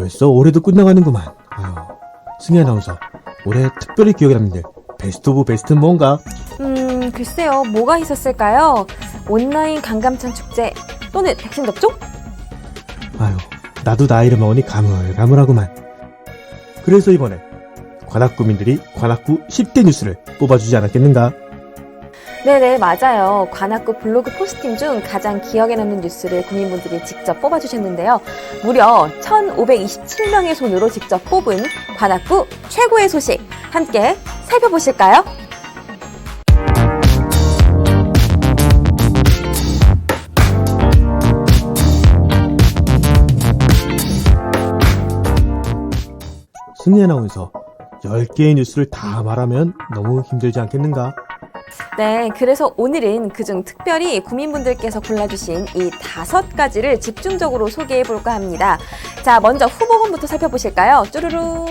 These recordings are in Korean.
벌써 올해도 끝나가는구만. 아유, 승희 아나운서, 올해 특별히 기억에 남는 일, 베스트 오브 베스트는 뭔가? 음, 글쎄요. 뭐가 있었을까요? 온라인 강감찬 축제 또는 백신 접종? 아유, 나도 나이를 먹으니 가물가물하구만. 그래서 이번에 관악구민들이 관악구 10대 뉴스를 뽑아주지 않았겠는가? 네네, 맞아요. 관악구 블로그 포스팅 중 가장 기억에 남는 뉴스를 국민분들이 직접 뽑아주셨는데요. 무려 1,527명의 손으로 직접 뽑은 관악구 최고의 소식 함께 살펴보실까요? 승희 아나운서, 10개의 뉴스를 다 말하면 너무 힘들지 않겠는가? 네, 그래서 오늘은 그중 특별히 국민분들께서 골라주신 이 다섯 가지를 집중적으로 소개해 볼까 합니다. 자, 먼저 후보군부터 살펴보실까요? 쭈루루.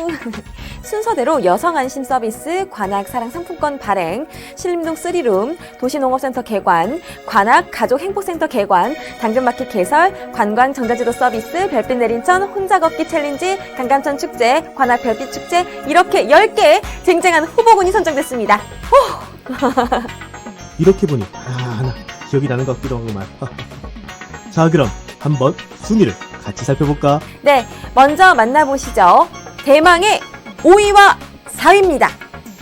순서대로 여성 안심 서비스, 관악 사랑 상품권 발행, 신림동 3룸, 도시농업센터 개관, 관악 가족 행복센터 개관, 당근마켓 개설, 관광 전자지도 서비스, 별빛 내린 천, 혼자 걷기 챌린지, 강감천 축제, 관악 별빛 축제 이렇게 10개의 쟁쟁한 후보군이 선정됐습니다. 이렇게 보니 하나 기억이 나는 것 같기도 하구만. 자, 그럼 한번 순위를 같이 살펴볼까? 네, 먼저 만나보시죠. 대망의 5위와 4위입니다.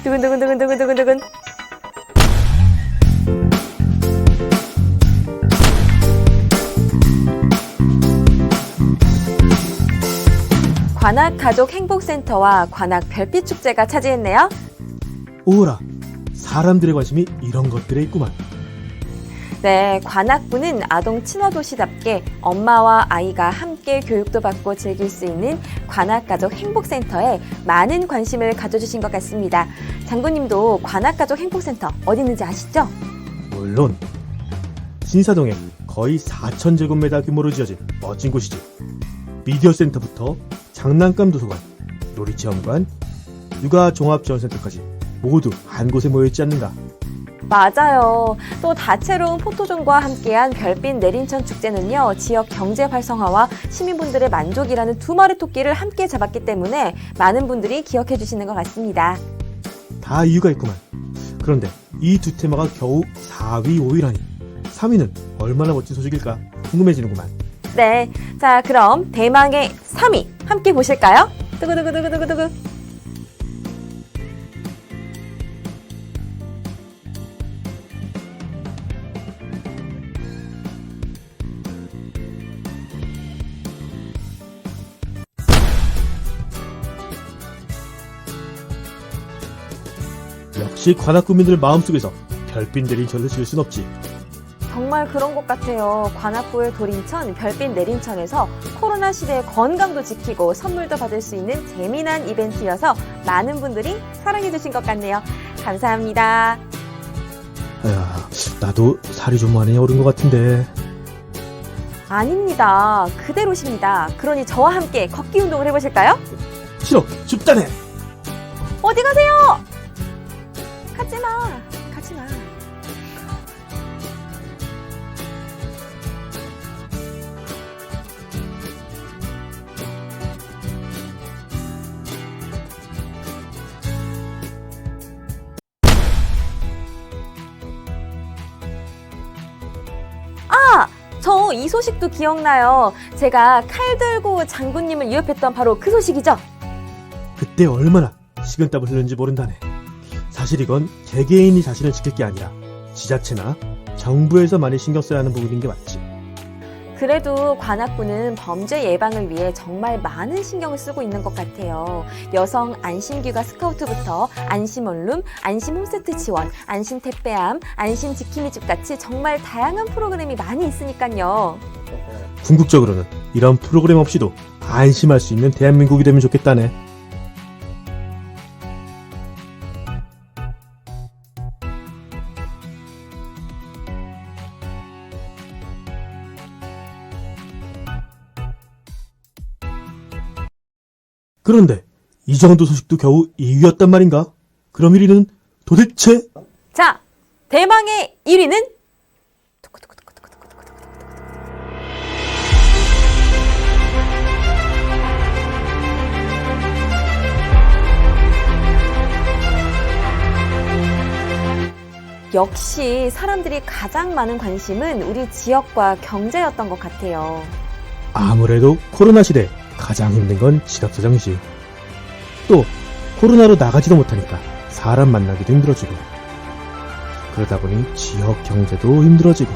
두근두근두근두근두근두근. 관악 가족 행복센터와 관악 별빛 축제가 차지했네요. 오라, 사람들의 관심이 이런 것들에 있구만. 네, 관악구는 아동 친화 도시답게 엄마와 아이가 함께 교육도 받고 즐길 수 있는 관악가족 행복센터에 많은 관심을 가져주신 것 같습니다. 장군님도 관악가족 행복센터 어디 있는지 아시죠? 물론 신사동에 거의 4,000제곱미터 규모로 지어진 멋진 곳이지. 미디어 센터부터 장난감 도서관, 놀이체험관, 육아 종합지원센터까지 모두 한 곳에 모여있지 않는가. 맞아요. 또 다채로운 포토존과 함께한 별빛 내린천 축제는요, 지역 경제 활성화와 시민분들의 만족이라는 두 마리 토끼를 함께 잡았기 때문에 많은 분들이 기억해 주시는 것 같습니다. 다 이유가 있구만. 그런데 이 두 테마가 겨우 4위, 5위라니. 3위는 얼마나 멋진 소식일까 궁금해지는구만. 네. 자, 그럼 대망의 3위 함께 보실까요? 두구두구두구두구두구. 역시 관악 구민들 마음속에서 별빛 내린 절을 지을 순 없지. 정말 그런 것 같아요. 관악구의 도림천, 별빛 내린천에서 코로나 시대의 건강도 지키고 선물도 받을 수 있는 재미난 이벤트여서 많은 분들이 사랑해주신 것 같네요. 감사합니다. 야, 나도 살이 좀 많이 오른 것 같은데. 아닙니다. 그대로십니다. 그러니 저와 함께 걷기 운동을 해보실까요? 싫어, 춥다네. 어디 가세요? 가지 마. 가지 마. 아! 저 이 소식도 기억나요. 제가 칼 들고 장군님을 위협했던 바로 그 소식이죠. 그때 얼마나 식은땀을 흘렸는지 모른다네. 사실 이건 개개인이 자신을 지킬 게 아니라 지자체나 정부에서 많이 신경 써야 하는 부분인 게 맞지. 그래도 관악구는 범죄 예방을 위해 정말 많은 신경을 쓰고 있는 것 같아요. 여성 안심귀가 스카우트부터 안심원룸, 안심홈세트 지원, 안심 택배함, 안심 지킴이집 같이 정말 다양한 프로그램이 많이 있으니까요. 궁극적으로는 이런 프로그램 없이도 안심할 수 있는 대한민국이 되면 좋겠다네. 그런데 이 정도 소식도 겨우 2위였단 말인가? 그럼 1위는 도대체? 자, 대망의 1위는 역시 사람들이 가장 많은 관심은 우리 지역과 경제였던 것 같아요. 아무래도 코로나 시대 가장 힘든 건 지갑사정이지. 또 코로나로 나가지도 못하니까 사람 만나기도 힘들어지고 그러다 보니 지역 경제도 힘들어지고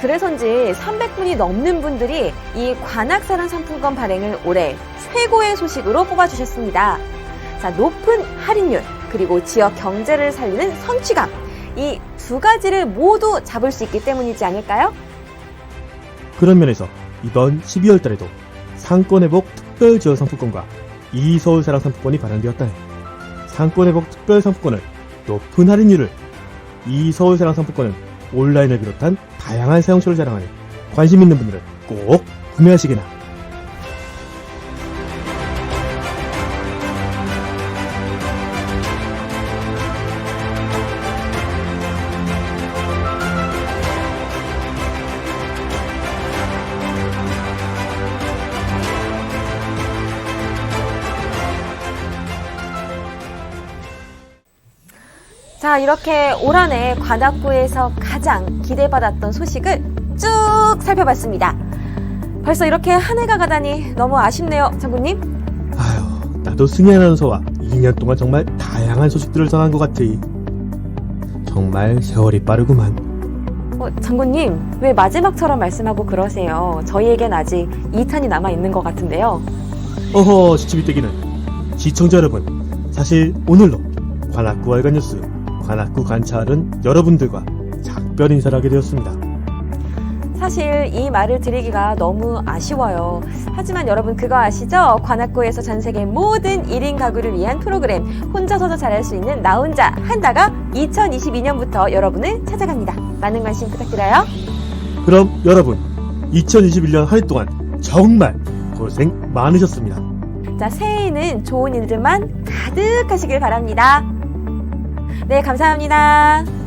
그래서인지 300분이 넘는 분들이 이 관악사랑 상품권 발행을 올해 최고의 소식으로 뽑아주셨습니다. 자, 높은 할인율, 그리고 지역 경제를 살리는 성취감. 이 두 가지를 모두 잡을 수 있기 때문이지 않을까요? 그런 면에서 이번 12월 달에도 상권회복 특별지원 상품권과 이서울사랑 상품권이 발행되었다네. 상권회복 특별상품권은 높은 할인율을, 이서울사랑 상품권은 온라인을 비롯한 다양한 사용처를 자랑하니 관심 있는 분들은 꼭 구매하시게나. 자, 이렇게 올 한 해 관악구에서 가장 기대받았던 소식을 쭉 살펴봤습니다. 벌써 이렇게 한 해가 가다니 너무 아쉽네요, 장군님. 아휴, 나도 승희 아나운서와 2년 동안 정말 다양한 소식들을 전한 것 같아. 정말 세월이 빠르구만. 어, 장군님, 왜 마지막처럼 말씀하고 그러세요? 저희에겐 아직 2탄이 남아 있는 것 같은데요. 어허, 시치비떼기는 시청자 여러분, 사실 오늘로 관악구 월간 뉴스, 관악구 관찰은 여러분들과 작별 인사를 하게 되었습니다. 사실 이 말을 드리기가 너무 아쉬워요. 하지만 여러분 그거 아시죠? 관악구에서 전 세계 모든 1인 가구를 위한 프로그램 혼자서도 잘할 수 있는 나 혼자 한다가 2022년부터 여러분을 찾아갑니다. 많은 관심 부탁드려요. 그럼 여러분, 2021년 한 해 동안 정말 고생 많으셨습니다. 자, 새해에는 좋은 일들만 가득하시길 바랍니다. 네, 감사합니다.